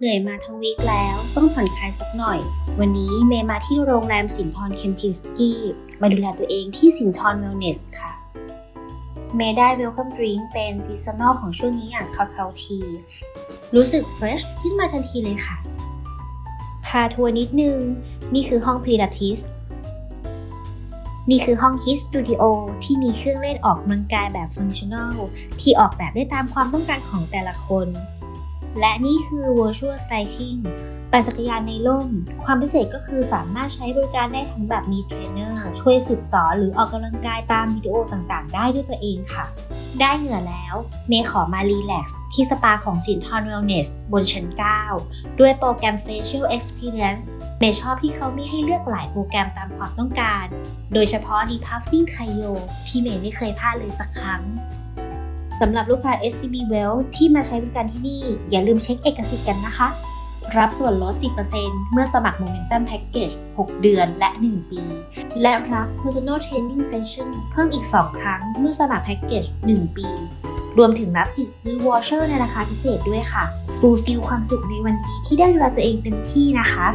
เหนื่อยมาทั้งวีคแล้วต้องผ่อนคลายสักหน่อย วันนี้เมย์มาที่โรงแรมสินทรเคมพิสกี้มาดูแลตัวเองที่สินทรเวลเนสค่ะ เมย์ได้เวลคัมดริงเป็นซีซันอลของช่วงนี้อย่างคาคาที รู้สึกเฟรชขึ้นมาทันทีเลยค่ะ พาทัวร์นิดนึง นี่คือห้องพิลาทิส นี่คือห้องฮิสตูดิโอที่มีเครื่องเล่นออกกำลังกายแบบฟังชั่น a ลที่ออกแบบได้ตามความต้องการของแต่ละคน และนี่คือ Virtual Cycling ปั่นจักรยานในร่ม ความพิเศษก็คือสามารถใช้บริการได้ทั้งแบบมีเทรนเนอร์ช่วยฝึกสอนหรือออกกำลังกายตามวิดีโอต่างๆ ได้ด้วยตัวเองค่ะ ได้เหงื่อแล้ว เมย์ขอมารีแลกซ์ที่สปาของสินทรเวลเนสบนชั้น 9 ด้วยโปรแกรม Facial Experience เมย์ชอบที่เขามีให้เลือกหลายโปรแกรมตามความต้องการ โดยเฉพาะ d e Puffing k a y o ที่เมย์ไม่เคยพลาดเลยสักครั้ง สำหรับลูกค้า SCB Well ที่มาใช้บริการที่นี่ อย่าลืมเช็คเอกสิทธิ์กันนะคะ รับส่วนลด 10%เมื่อสมัคร Momentum Package 6 เดือนและ 1 ปี และรับ Personal Training Session เพิ่มอีก 2 ครั้ง เมื่อสมัคร Package 1 ปี รวมถึงรับสิทธิ์ซื้อ Voucher ในราคาพิเศษด้วยค่ะฟูลฟิลความสุขในวันนี้ที่ได้ดูแลตัวเองเต็มที่นะคะ